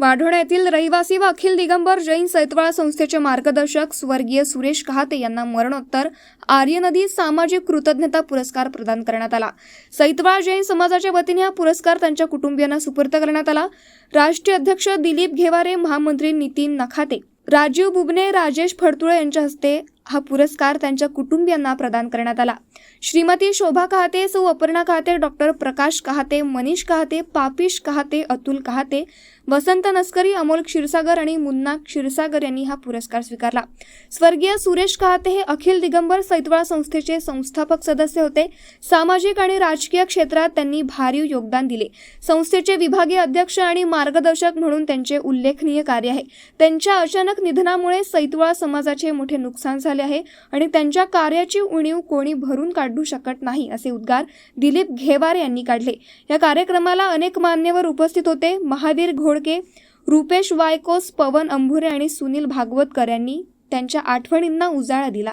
वाढोणा येथील रहिवासी व अखिल दिगंबर जैन सैतवाळ संस्थेचे मार्गदर्शक स्वर्गीय सुरेश कहाते यांना मरणोत्तर आर्य नदी सामाजिक कृतज्ञता पुरस्कार प्रदान करण्यात आला. सैतवाळ जैन समाजाच्या वतीने हा पुरस्कार त्यांच्या कुटुंबियांना सुपूर्द करण्यात आला. राष्ट्रीय अध्यक्ष दिलीप घेवारे महामंत्री नितीन नखाते राजीव बुबने राजेश फडतुळे यांच्या हस्ते हा पुरस्कार त्यांच्या कुटुंबियांना प्रदान करण्यात आला. श्रीमती शोभा कहाते सौ अपर्णा कहाते डॉक्टर प्रकाश कहाते मनीष कहाते पापिश कहाते अतुल कहाते वसंत नस्करी अमोल क्षीरसागर आणि मुन्ना क्षीरसागर यांनी हा पुरस्कार स्वीकारला. स्वर्गीय सुरेश कहाते हे अखिल दिगंबर सैतवाळा संस्थेचे संस्थापक सदस्य होते. सामाजिक आणि राजकीय क्षेत्रात त्यांनी भारीव योगदान दिले. संस्थेचे विभागीय अध्यक्ष आणि मार्गदर्शक म्हणून त्यांचे उल्लेखनीय कार्य आहे. त्यांच्या अचानक निधनामुळे सैतवाळा समाजाचे मोठे नुकसान झाले. आहे आणि त्यांच्या कार्याची उणीव कोणी भरून काढू शकत नाही असे उद्गार दिलीप घेवार यांनी काढले. या कार्यक्रमाला अनेक मान्यवर उपस्थित होते. महावीर घोडके रुपेश वायकोस पवन अंभुरे आणि सुनील भागवतकर यांनी त्यांच्या आठवणींना उजाळा दिला.